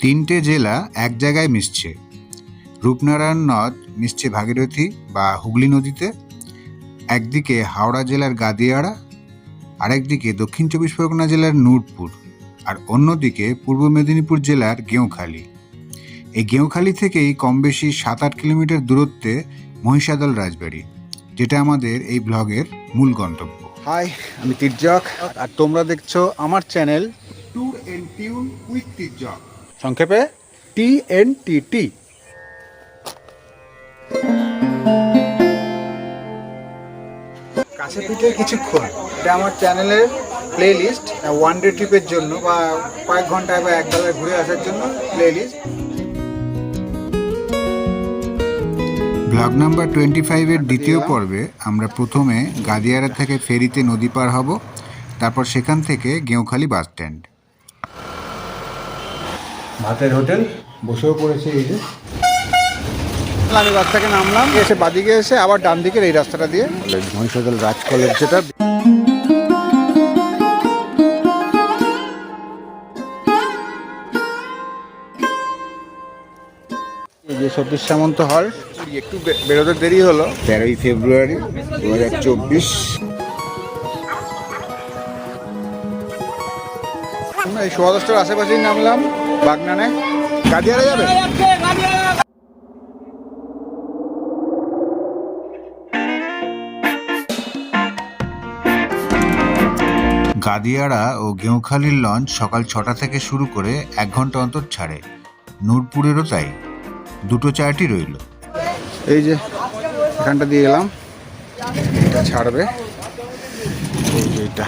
তিনটে জেলা এক জায়গায় মিশছে। রূপনারায়ণ নদ মিশছে ভাগীরথী বা হুগলি নদীতে একদিকে হাওড়া জেলার গাদিয়াড়া আরেকদিকে দক্ষিণ চব্বিশ পরগনা জেলার নূরপুর আর অন্যদিকে পূর্ব মেদিনীপুর জেলার গেঁওখালি। এই গেঁওখালি থেকেই কম বেশি সাত আট কিলোমিটার দূরত্বে মহিষাদল রাজবাড়ি যেটা আমাদের এই ব্লগের মূল গন্তব্য। হাই আমি তির্যক আর তোমরা দেখছ আমার channel tour and tune with Tirjak. সংক্ষেপে টি এন টি টি কাছে পিঠে কিছুক্ষণ এটা আমার চ্যানেলের প্লে লিস্ট ওয়ান ডে ট্রিপের জন্য বা কয়েক ঘন্টায় বা এক বেলায় ঘুরে আসার জন্য playlist blog number twenty ফাইভের দ্বিতীয় পর্বে আমরা প্রথমে গাদিয়ারা থেকে ফেরিতে নদী পার হব তারপর সেখান থেকে গেঁওখালি বাস স্ট্যান্ড ভাতের হোটেল বসেও পড়েছে এই যে। আমি থেকে নামলাম এসে বাদিকে এসে আবার ডান দিকের এই রাস্তাটা দিয়ে। মহিষাদল রাজ কলেজ যেটা। এই যে সতীশ সামন্ত হল একটু বেরোতে দেরি হলো। তেরোই ফেব্রুয়ারি দু হাজার চব্বিশ। আমরা এই সোয়া দশটার আশেপাশেই নামলাম। বাগনানে গাদিয়ারা যাবে? গাদিয়াড়া ও গেঁওখালির লঞ্চ সকাল ছটা থেকে শুরু করে এক ঘণ্টা অন্তর ছাড়ে। নূরপুরেরও তাই। দুটো চারটি রইল। এই যে এখানটা দিয়ে এলাম। এটা ছাড়বে। এই যে এটা।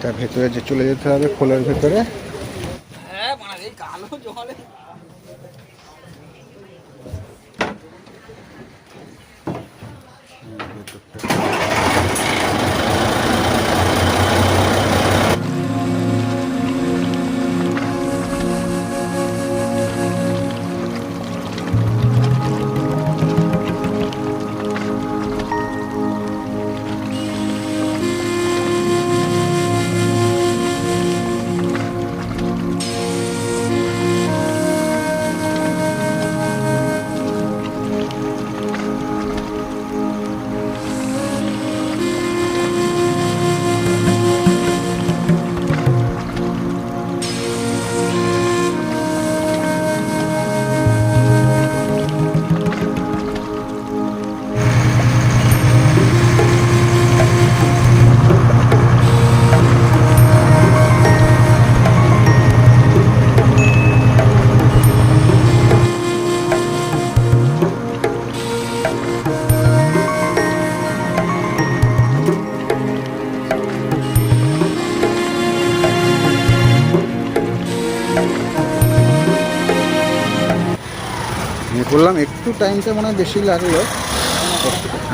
এটা ভেতরে যে চলে যেতে হবে খোলার ভেতরে। নিয়ে টাইমটা মনে হয় বেশি লাগল।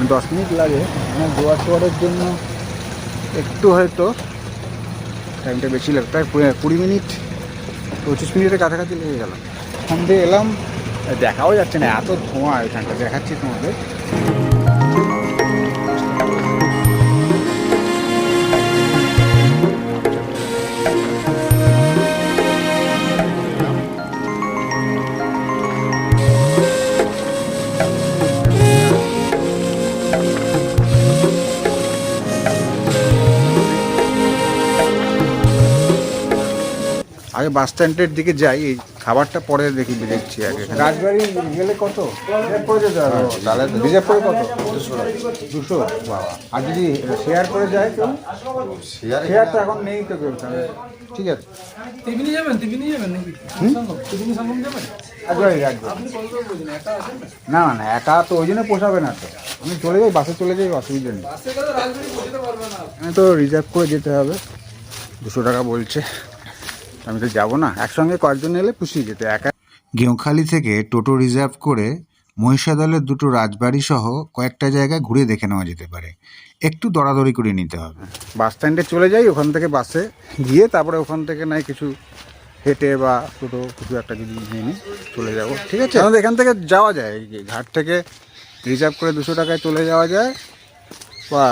দশ মিনিট লাগে। মানে গোয়া শোয়ারের জন্য একটু হয়তো টাইমটা বেশি লাগে। প্রায় কুড়ি- মিনিট, পঁচিশ মিনিটের কাছাকাছি লেগে গেল। ওখান এলাম। দেখাও যাচ্ছে না, এত ধোঁয়া এখানটা দেখাচ্ছি তোমাদের। আগে বাস স্ট্যান্ডের দিকে যাই এই খাবারটা পরে দেখি দেখছি আগে। রাজবাড়ি গেলে কত? করে তাহলে রিজার্ভ করে কত? দুশো বাবা আর যদি শেয়ার করে যায় কেউ? শেয়ার শেয়ার তো এখন নেই তো কেউ তাহলে। ঠিক আছে। টিফিনে যাবেন? টিফিনে যাবেন নাকি? টিফিনে সঙ্গম যাবেন? না না না একা তো ওই জন্য পোষাবে না তো। আমি চলে যাই বাসে চলে যাই অসুবিধা নেই। বাসে গেলে রাজবাড়ি পৌঁছতে পারবে না। আমি তো রিজার্ভ করে যেতে হবে। দুশো টাকা বলছে। আমি তো যাব না। একসঙ্গে কয়েকজন এলে পুষিয়ে যেতে। একা গেঁওখালি থেকে টোটো রিজার্ভ করে মহিষাদলের দুটো রাজবাড়ি সহ কয়েকটা জায়গা ঘুরে দেখে নেওয়া যেতে পারে। একটু দরাদরি করে নিতে হবে। বাস স্ট্যান্ডে চলে যাই ওখান থেকে বাসে। গিয়ে তারপরে ওখান থেকে নাই কিছু হেঁটে বা টোটো কিছু একটা যদি নিয়ে নিই চলে যাব। ঠিক আছে? আমাদের এখান থেকে যাওয়া যায়। ঘাট থেকে রিজার্ভ করে দুশো টাকায় চলে যাওয়া যায়। বা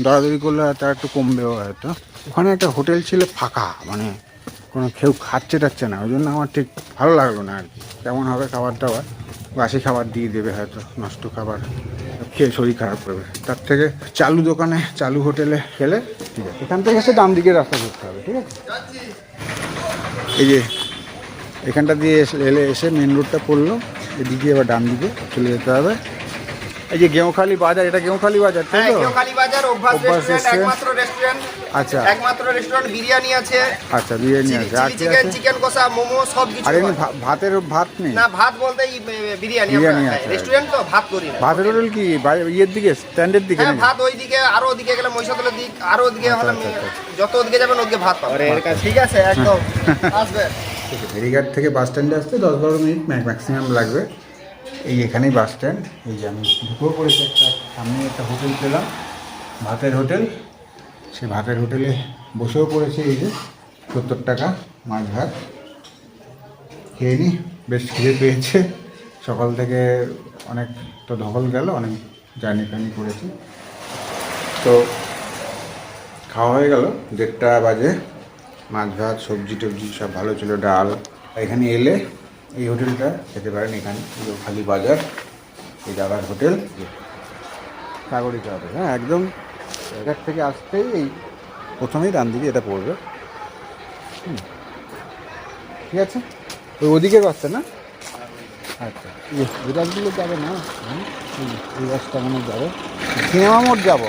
দরাদরি করলে আর একটু কমবেও হয়তো। ওখানে একটা হোটেল ছিল ফাঁকা মানে কোনো কেউ খাচ্ছে টাচ্ছে না, ওই জন্য আমার ঠিক ভালো লাগল না আর কি। কেমন হবে খাবার দাবার? বাসি খাবার দিয়ে দেবে হয়তো, নষ্ট খাবার, খেয়ে শরীর খারাপ করবে। তার থেকে চালু দোকানে, চালু হোটেলে খেলে ঠিক আছে। এখান থেকে এসে ডান দিকে রাস্তা করতে হবে, ঠিক আছে? এই যে, এখানটা দিয়ে এলে এসে মেন রোডটা পড়ল, এদিকে এবার ডান দিকে চলে যেতে হবে। এই যে গেঁওখালি বাজার এটা গেঁওখালি বাজার তাই হ্যাঁ তো? কেওখালি বাজার অভ্যাস রেস্টুরেন্ট একমাত্র রেস্টুরেন্ট আচ্ছা। একমাত্র রেস্টুরেন্ট বিরিয়ানি আছে। আচ্ছা বিরিয়ানি আছে। আর চিকেন চিকেন কষা মোমো সব কিছু আর এমনি ভাতের ভাত নেই? না ভাত বলতে বিরিয়ানি বিরিয়ানি আছে। রেস্টুরেন্ট তো ভাত করি না। ভাতের হোটেল কি? ইয়ের দিকে স্ট্যান্ডের দিকে হ্যাঁ ভাত ওই দিকে আরও ওদিকে গেলে মহিষাদলের দিক আরও ওদিকে হলে আচ্ছা, আচ্ছা, যত ওদিকে যাবেন ওদিকে ভাত পাবেন। ঠিক আছে একদম। আসবে। ফেরিঘাট থেকে বাস স্ট্যান্ডে আসতে দশ বারো মিনিট ম্যাক্সিমাম লাগবে। এই এখানেই বাস স্ট্যান্ড এই যে আমি ঢুকেও পড়েছি একটা সামনে একটা হোটেল পেলাম, ভাতের হোটেল সে ভাতের হোটেলে বসেও পড়েছি এই যে, সত্তর টাকা মাছ ভাত। খেয়ে নি, বেশ খিদে পেয়েছে। সকাল থেকে অনেক তো ধকল গেল, অনেক জার্নি টার্নি করেছি। তো খাওয়া হয়ে গেল, দেড়টা বাজে। মাছ ভাত, সবজি টবজি সব ভালো ছিল, ডাল। এখানে এলে এই হোটেলটা খেতে পারেন এখানে খালি বাজার, এই দাদার হোটেল। সাগরিকা হোটেল হ্যাঁ একদম। এটার থেকে আসতেই এই প্রথমেই ডান দিকে এটা পড়বে। হুম। ঠিক আছে? ওই ওদিকের রাস্তা না? আচ্ছা এই এই রাস্তাগুলো যাবে না? এই- রাস্তা মনে যাবে। সিনেমা মোড় যাব।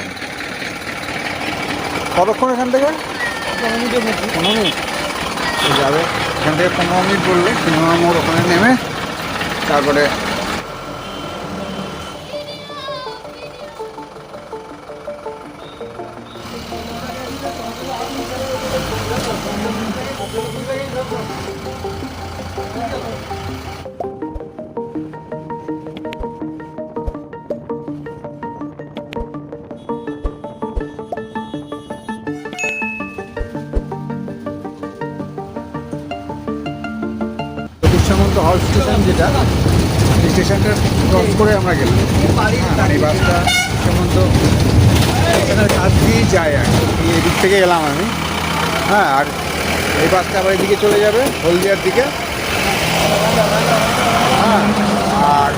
কতক্ষণ এখান থেকে? পনেরো মিনিট। যাবে। এখান থেকে পনেরো মিনিট বললে পনেরো মোড় ওখানে নেমে তারপরে সেই স্টেশনটা ক্রস করে আমরা গেলাম। হ্যাঁ, মানে এই বাসটা সামন্ত স্টেশনের কাছ দিয়েই যায় আর। এদিক থেকে এলাম আমি। হ্যাঁ আর এই বাসটা আবার এদিকে চলে যাবে হলদিয়ার দিকে। হ্যাঁ আর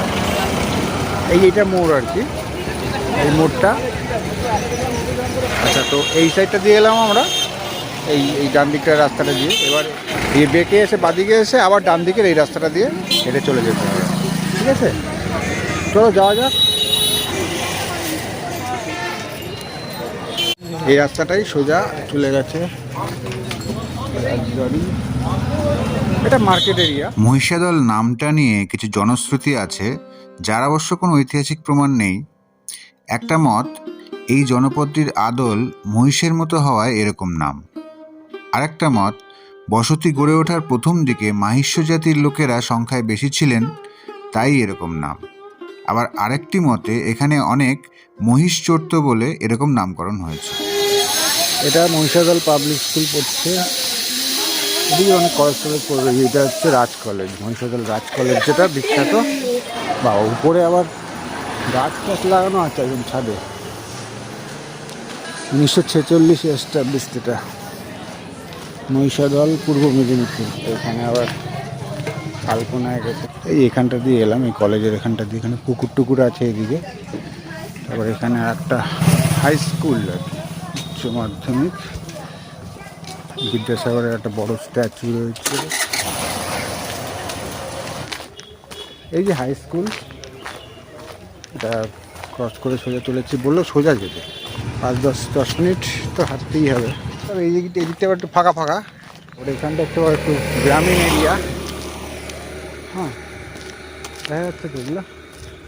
এই এইটা মোড় আর কি এই মোড়টা। আচ্ছা তো এই সাইডটা দিয়ে এলাম আমরা এই এই ডান দিকটার রাস্তাটা দিয়ে। এবার এই বেঁকে এসে বাদিকে এসে আবার ডান দিকের এই রাস্তাটা দিয়ে হেঁটে চলে যেতে হবে। ঠিক আছে? চলো যাওয়া যাক। এই রাস্তাটাই সোজা চলে গেছে। এটা মার্কেট এরিয়া। মহিষাদল নামটা নিয়ে কিছু জনশ্রুতি আছে, যার অবশ্য কোনো ঐতিহাসিক প্রমাণ নেই। একটা মত, এই জনপদটির আদল মহিষের মতো হওয়ায় এরকম নাম। আরেকটা মত বসতি গড়ে ওঠার প্রথম দিকে মাহিষ্য জাতির লোকেরা সংখ্যায় বেশি ছিলেন, তাই এরকম নাম। আবার আরেকটি মতে, এখানে অনেক মহিষ চড়ত বলে এরকম নামকরণ হয়েছে। এটা মহিষাদল পাবলিক স্কুল পড়ছে। অনেক কলেজ টলেজ পড়বে। এটা হচ্ছে রাজ কলেজ, মহিষাদল রাজ কলেজ যেটা বিখ্যাত। বা উপরে আবার গাছ টাছ লাগানো আছে একদম ছাদে। উনিশশো ছেচল্লিশে এস্টাবলিশ এটা। মহিষাদল পূর্ব মেদিনীপুর। এখানে আবার আলপনায় গেছে। এই এখানটা দিয়ে এলাম এই কলেজের এখানটা দিয়ে। এখানে পুকুর টুকুর আছে এদিকে। তারপর এখানে একটা হাই স্কুল আর কি উচ্চ মাধ্যমিক। বিদ্যাসাগরের একটা বড় স্ট্যাচু রয়েছে। এই যে হাই স্কুল এটা ক্রস করে সোজা চলেছি বলল সোজা যেতে। পাঁচ দশ দশ মিনিট তো হাঁটতেই হবে। তবে এই দিকটা এদিকটা একটু ফাঁকা ফাঁকা। ওর এখানটা একটু একটু গ্রামীণ এরিয়া হ্যাঁ। দেখা যাচ্ছে তো এগুলো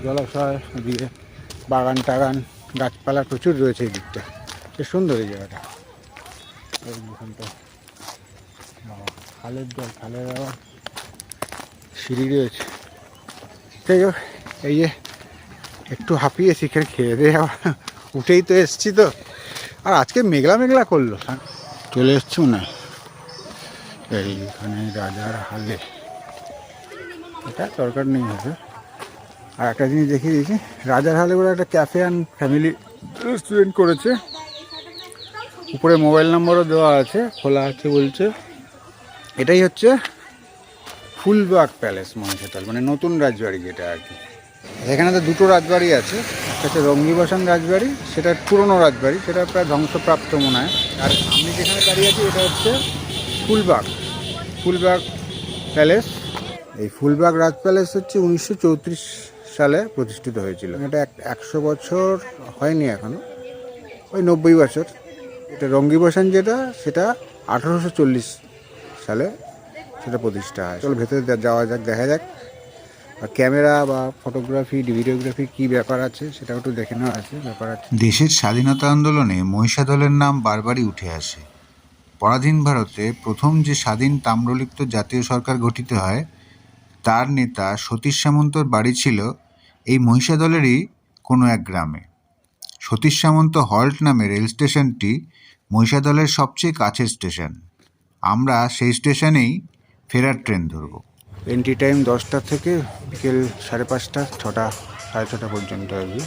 জলাশয়, দিয়ে বাগান টাগান, গাছপালা প্রচুর রয়েছে এই দিকটা বেশ সুন্দর এই জায়গাটা। এখানটা। খালের জল, খালের আবার সিঁড়ি রয়েছে। যাই হোক, এই যে একটু হাঁপিয়েছি খেয়ে খেয়ে দিয়ে আবার উঠেই তো এসছি তো। আর আজকে মেঘলা মেঘলা করল। চলে এসছি না? এইখানে রাজার হালে। এটা দরকার নেই হবে। আর একটা জিনিস দেখিয়ে দিয়েছি। রাজার হালে বলে একটা ক্যাফে অ্যান্ড ফ্যামিলি রেস্টুরেন্ট করেছে। উপরে মোবাইল নম্বরও দেওয়া আছে, খোলা আছে বলছে। এটাই হচ্ছে ফুলবাগ প্যালেস মহিষাতল মানে নতুন রাজবাড়ি যেটা আর কি। এখানে তো দুটো রাজবাড়ি আছে, একটা হচ্ছে রঙ্গিবাসন রাজবাড়ি, সেটা পুরনো রাজবাড়ি, সেটা প্রায় ধ্বংসপ্রাপ্ত মনে হয়। আর আমি যেখানে দাঁড়িয়ে আছি, এটা হচ্ছে ফুলবাগ। ফুলবাগ প্যালেস। এই ফুলবাগ রাজ প্যালেস হচ্ছে উনিশশো চৌত্রিশ সালে প্রতিষ্ঠিত হয়েছিল। এটা এক একশো বছর হয়নি এখনও। ওই নব্বই বছর। এটা রঙ্গিবাসন যেটা, সেটা আঠারোশো চল্লিশ সালে সেটা প্রতিষ্ঠা হয়। চলো ভেতরে যাওয়া যাক, দেখা যাক। আর ক্যামেরা বা ফটোগ্রাফি, ভিডিওগ্রাফি কী ব্যাপার আছে সেটাও একটু দেখে নেওয়া আছে, ব্যাপার আছে। দেশের স্বাধীনতা আন্দোলনে মহিষাদলের নাম বারবারই উঠে আসে। পরাধীন ভারতে প্রথম যে স্বাধীন তাম্রলিপ্ত জাতীয় সরকার গঠিত হয়, তার নেতা সতীশ সামন্তর বাড়ি ছিল এই মহিষাদলেরই কোনো এক গ্রামে। সতীশ সামন্ত হল্ট নামে রেল স্টেশনটি মহিষাদলের সবচেয়ে কাছের স্টেশন। আমরা সেই স্টেশনেই ফেরার ট্রেন ধরবো। এন্ট্রি টাইম দশটা থেকে বিকেল সাড়ে পাঁচটা ছটা সাড়ে ছটা পর্যন্ত আর কি।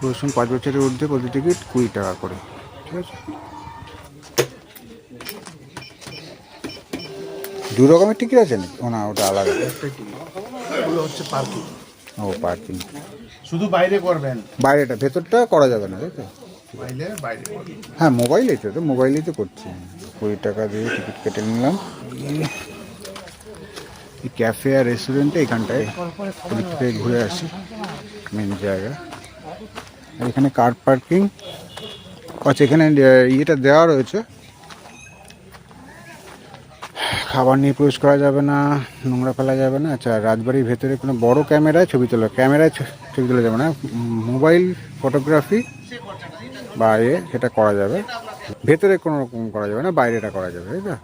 প্রথম পাঁচ বছরের ঊর্ধ্বে প্রতি টিকিট কুড়ি টাকা করে ঠিক আছে? দু রকমের টিকিট আছে নাকি? না ওটা আলাদা। হচ্ছে পার্কিং ও পার্কিং শুধু বাইরে করবেন? বাইরেটা ভেতরটা করা যাবে না তাই তো? হ্যাঁ মোবাইলেই তো তো মোবাইলেই তো করছি। কুড়ি টাকা দিয়ে টিকিট কেটে নিলাম। এই ক্যাফে আর রেস্টুরেন্টে এখানটায় ওদিক থেকে ঘুরে আসি মেন জায়গা। এখানে কার পার্কিং আচ্ছা এখানে ইয়েটা দেওয়া রয়েছে। খাবার নিয়ে প্রবেশ করা যাবে না, নোংরা ফেলা যাবে না। আচ্ছা রাজবাড়ির ভেতরে কোনো বড় ক্যামেরায় ছবি তোলা, ক্যামেরায় ছবি তোলা যাবে না। মোবাইল ফটোগ্রাফি বা এ, সেটা করা যাবে। ভেতরে কোনো রকম করা যাবে না, বাইরেটা করা যাবে, তাই তো?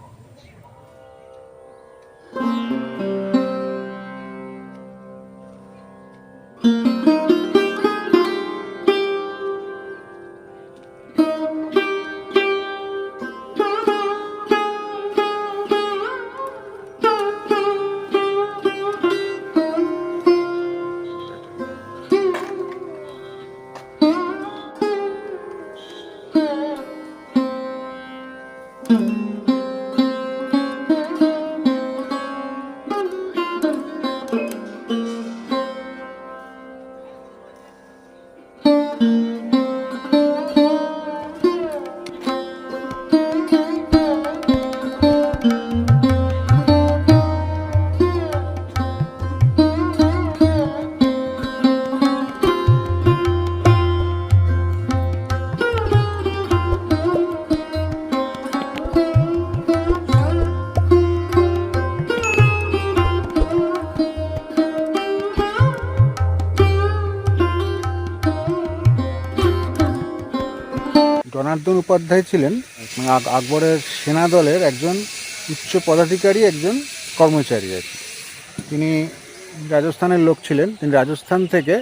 উপাধ্যায় ছিলেন মানে আকবরের সেনা দলের একজন উচ্চ পদাধিকারী, একজন কর্মচারী আর কি। তিনি রাজস্থানের লোক ছিলেন, তিনি রাজস্থান থেকে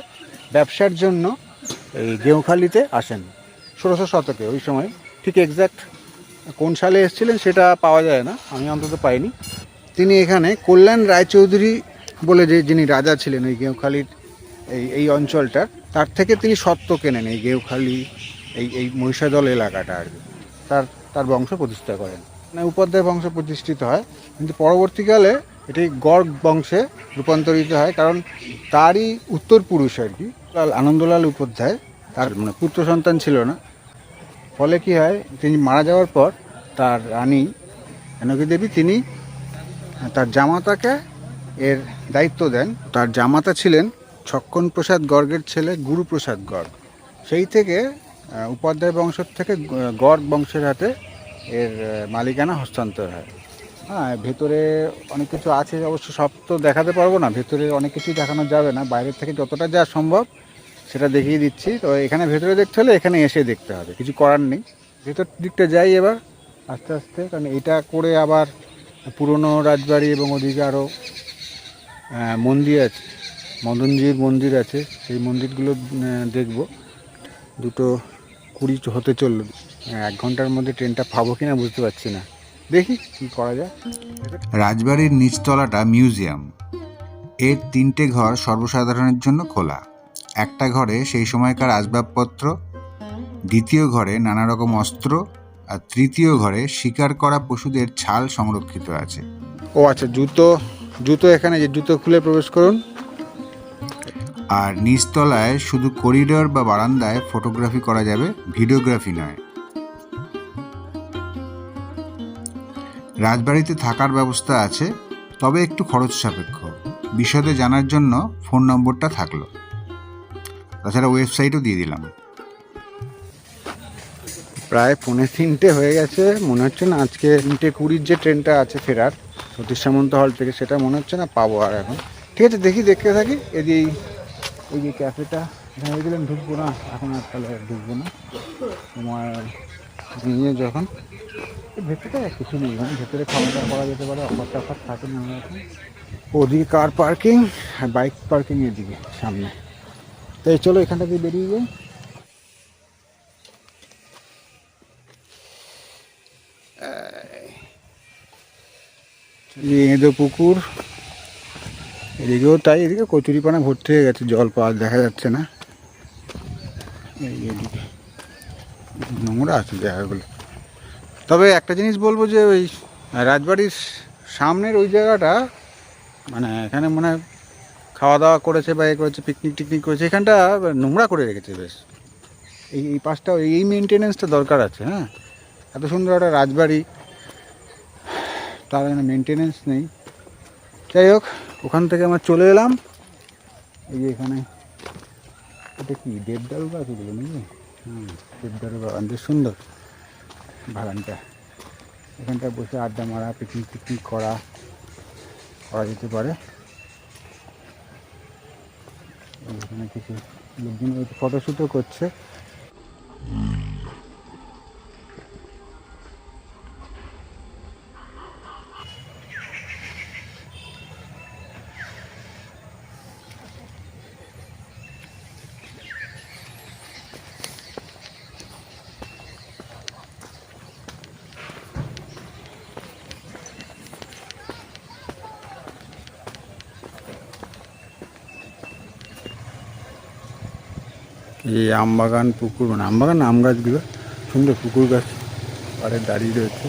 ব্যবসার জন্য এই গেউখালিতে আসেন ষোলোশো শতকে ওই সময় ঠিক এক্স্যাক্ট কোন সালে এসেছিলেন সেটা পাওয়া যায় না, আমি অন্তত পাইনি তিনি এখানে কল্যাণ রায়চৌধুরী বলে যে যিনি রাজা ছিলেন ওই গেউখালির এই এই অঞ্চলটার, তার থেকে তিনি সত্ত্ব কেনেন এই গেউখালি এই এই মহিষাদল এলাকাটা আর কি। তার তার বংশ প্রতিষ্ঠা করেন। মানে উপাধ্যায় বংশ প্রতিষ্ঠিত হয়, কিন্তু পরবর্তীকালে এটি গড় বংশে রূপান্তরিত হয়, কারণ তারই উত্তর পুরুষ আর কি। লাল, আনন্দলাল উপাধ্যায়, তার মানে পুত্র সন্তান ছিল না। ফলে কি হয়, তিনি মারা যাওয়ার পর তার রানী জানকী দেবী, তিনি তার জামাতাকে এর দায়িত্ব দেন। তার জামাতা ছিলেন ছক্কন প্রসাদ গর্গের ছেলে গুরুপ্রসাদ গর্গ। সেই থেকে উপাধ্যায় বংশ থেকে গড় বংশের হাতে এর মালিকানা হস্তান্তর হয়। হ্যাঁ ভেতরে অনেক কিছু আছে, অবশ্য সব তো দেখাতে পারব না, ভেতরে অনেক কিছুই দেখানো যাবে না, বাইরের থেকে যতটা যা সম্ভব সেটা দেখিয়ে দিচ্ছি। তো এখানে ভেতরে দেখতে হলে এখানে এসে দেখতে হবে, কিছু করার নেই। ভেতর দিকটা যাই এবার, আস্তে আস্তে, কারণ এটা করে আবার পুরনো রাজবাড়ি এবং ওদিকে আরও মন্দির আছে, মদনজির মন্দির আছে, সেই মন্দিরগুলো দেখব। দুটো কুড়ি হতে চলল। এক ঘণ্টার মধ্যে ট্রেনটা পাবো কিনা বুঝতে পারছি না। দেখি কি করা যায়। রাজবাড়ির নিচতলাটা মিউজিয়াম। এর তিনটে ঘর সর্বসাধারণের জন্য খোলা। একটা ঘরে সেই সময়কার আসবাবপত্র দ্বিতীয় ঘরে নানা রকম অস্ত্র আর তৃতীয় ঘরে শিকার করা পশুদের ছাল সংরক্ষিত আছে। ও আচ্ছা জুতো জুতো এখানে যে জুতো খুলে প্রবেশ করুন। আর নিচতলায় শুধু করিডোর বা বারান্দায় ফটোগ্রাফি করা যাবে ভিডিওগ্রাফি নয়। রাজবাড়িতে থাকার ব্যবস্থা আছে, তবে একটু খরচ সাপেক্ষ। বিশদে জানার জন্য ফোন নম্বরটা থাকল। তাছাড়া ওয়েবসাইটও দিয়ে দিলাম। প্রায় পৌনে তিনটে হয়ে গেছে, মনে হচ্ছে না আজকে তিনটে কুড়ির যে ট্রেনটা আছে ফেরার, সতীশ সামন্ত হল থেকে, সেটা মনে হচ্ছে না পাবো আর এখন। ঠিক আছে, দেখি, দেখতে থাকি এদি এই যে ক্যাফেটা এখানে গেলাম ঢুকবো না, এখন আর তাহলে ঢুকবো না। তোমার নিয়ে যখন ভেতরে কিছু নেই মানে ভেতরে খাওয়া দাওয়া করা যেতে পারে, অফার টফার থাকে না এখন। ওদিকে কার পার্কিং? আর বাইক পার্কিং এদিকে সামনে। তাই চলো এখান থেকে বেরিয়ে যাই। এঁদো পুকুর। এদিকেও তাই, এদিকে কচুরিপানা ভর্তি হয়ে গেছে, জল পাওয়া দেখা যাচ্ছে না। এদিকে নোংরা আছে জায়গাগুলো। তবে একটা জিনিস বলব যে ওই রাজবাড়ির সামনের ওই জায়গাটা মানে এখানে মনে খাওয়া দাওয়া করেছে বা এ করেছে পিকনিক টিকনিক করেছে, এখানটা নোংরা করে রেখেছে বেশ। এই এই পাশটা, এই মেনটেনেন্সটা দরকার আছে হ্যাঁ। এত সুন্দর একটা রাজবাড়ি, তার মেনটেনেন্স নেই। যাই হোক ওখান থেকে আমরা চলে এলাম। এই যে এখানে, এটা কি, দেবদারু গাছ এগুলো নাকি? হুম, দেবদারু গাছ বেশ সুন্দর বাগানটা। এখানটা বসে আড্ডা মারা পিকনিক টিকনিক করা করা যেতে পারে। এখানে কিছু লোকজন ফটোশ্যুটও করছে। এই আমবাগান পুকুর মানে আমবাগান আম গাছগুলো সুন্দর পুকুর গাছ পাড়ে দাঁড়িয়ে রয়েছে।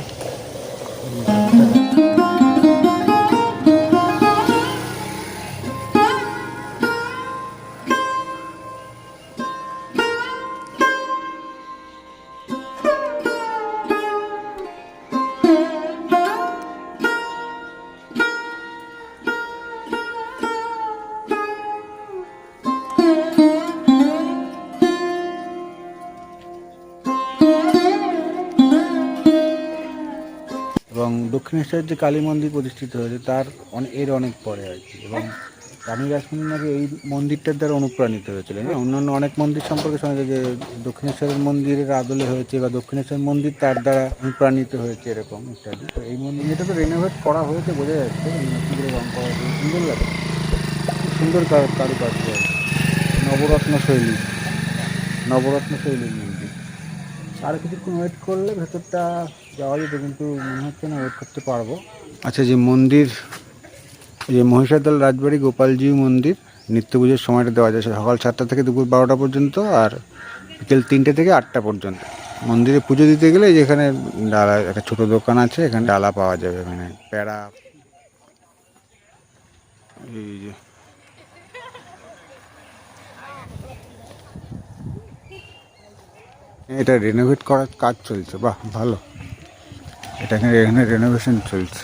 দক্ষিণেশ্বরের যে কালী মন্দির প্রতিষ্ঠিত হয়েছে তার এর অনেক পরে আর কি। এবং রানী রাসমণি নাকি এই মন্দিরটার দ্বারা অনুপ্রাণিত হয়েছিল হ্যাঁ, অন্যান্য অনেক মন্দির সম্পর্কে শোনা যায় যে দক্ষিণেশ্বরের মন্দিরের আদলে হয়েছে বা দক্ষিণেশ্বর মন্দির তার দ্বারা অনুপ্রাণিত হয়েছে এরকম ইত্যাদি। তো এই মন্দির এটা তো রেনোভেট করা হয়েছে বোঝা যাচ্ছে রং করা সুন্দর লাগে। সুন্দর কারু কারুকার্য নবরত্ন শৈলী নবরত্ন শৈলীর মন্দির। আর কিছুক্ষণ ওয়েট করলে ভেতরটা যাওয়া যেত কিন্তু মনে হচ্ছে না ওয়েট করতে পারব। আচ্ছা যে মন্দির, যে মহিষাদল রাজবাড়ি গোপালজি মন্দির, নিত্য পুজোর সময়টা দেওয়া যায়, সকাল সাতটা থেকে দুপুর বারোটা পর্যন্ত আর বিকেল তিনটে থেকে আটটা পর্যন্ত। মন্দিরে পুজো দিতে গেলে যেখানে ডালা, একটা ছোটো দোকান আছে, এখানে ডালা পাওয়া যাবে এখানে প্যাড়া এই যে। এটা রেনোভেট করার কাজ চলছে, বাহ, ভালো। এটা এখানে এখানে রেনোভেশন চলছে।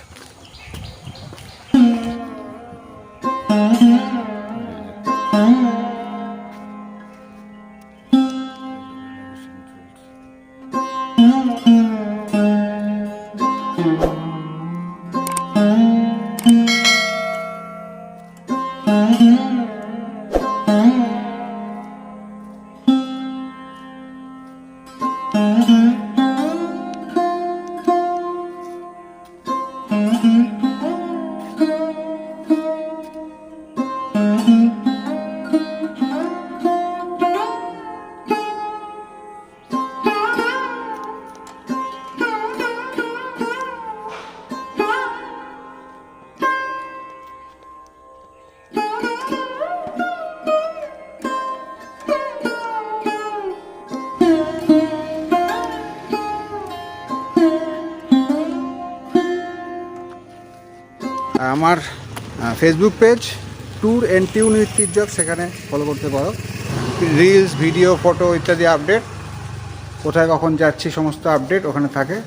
আমার Facebook page tour and tune with Tirjak সেখানে ফলো করতে পারো। রিলস ভিডিও ফটো ইত্যাদি আপডেট কোথায় কখন যাচ্ছি, সমস্ত আপডেট ওখানে থাকে।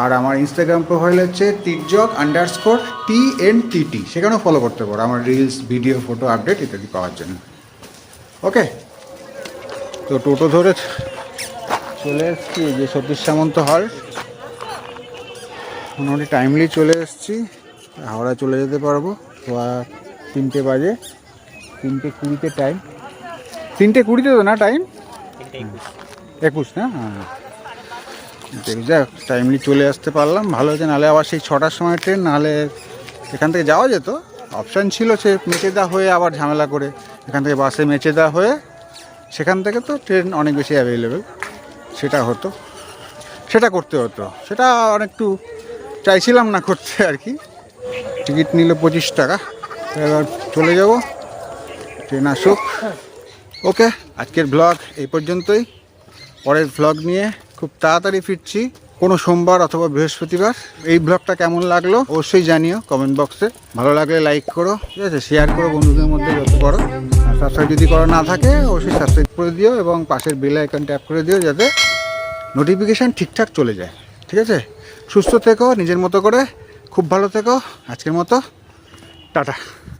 আর আমার ইনস্টাগ্রাম প্রোফাইল হচ্ছে Tirjak underscore T N T T সেখানেও ফলো করতে পারো, আমার রিলস ভিডিও ফটো আপডেট ইত্যাদি পাওয়ার জন্য। ওকে তো টোটো ধরে চলে এসেছি যে সতীশ সামন্ত হল মোটামুটি টাইমলি চলে এসেছি। হাওড়া চলে যেতে পারব। সোয়া তিনটে বাজে। তিনটে কুড়িতে টাইম তিনটে কুড়িতে তো না টাইম একুশ। না? হ্যাঁ ঠিক যাক টাইমলি চলে আসতে পারলাম। ভালো হয়েছে নাহলে আবার সেই ছটার সময় ট্রেন নাহলে এখান থেকে যাওয়া যেত। অপশান ছিল সে মেচেদা হয়ে আবার ঝামেলা করে এখান থেকে বাসে মেচেদা হয়ে সেখান থেকে তো ট্রেন অনেক বেশি অ্যাভেলেবেল সেটা হতো। সেটা করতে হতো। সেটা অনেকটু চাইছিলাম না করতে আর কি। টিকিট নিল পঁচিশ টাকা। এবার চলে যাব। ট্রেন আসুক। ওকে, আজকের ব্লগ এই পর্যন্তই। পরের ব্লগ নিয়ে খুব তাড়াতাড়ি ফিরছি। কোনো সোমবার অথবা বৃহস্পতিবার। এই ব্লগটা কেমন লাগল অবশ্যই জানিও কমেন্ট বক্সে ভালো লাগলে লাইক করো। ঠিক আছে শেয়ার করো বন্ধুদের মধ্যে যত করো আর সাবস্ক্রাইব যদি করা না থাকে, অবশ্যই সাবস্ক্রাইব করে দিও এবং পাশের বেল আইকন ট্যাপ করে দিও যাতে নোটিফিকেশান ঠিকঠাক চলে যায়। ঠিক আছে? সুস্থ থেকো, নিজের মতো করে। খুব ভালো থেকো আজকের মতো। টাটা।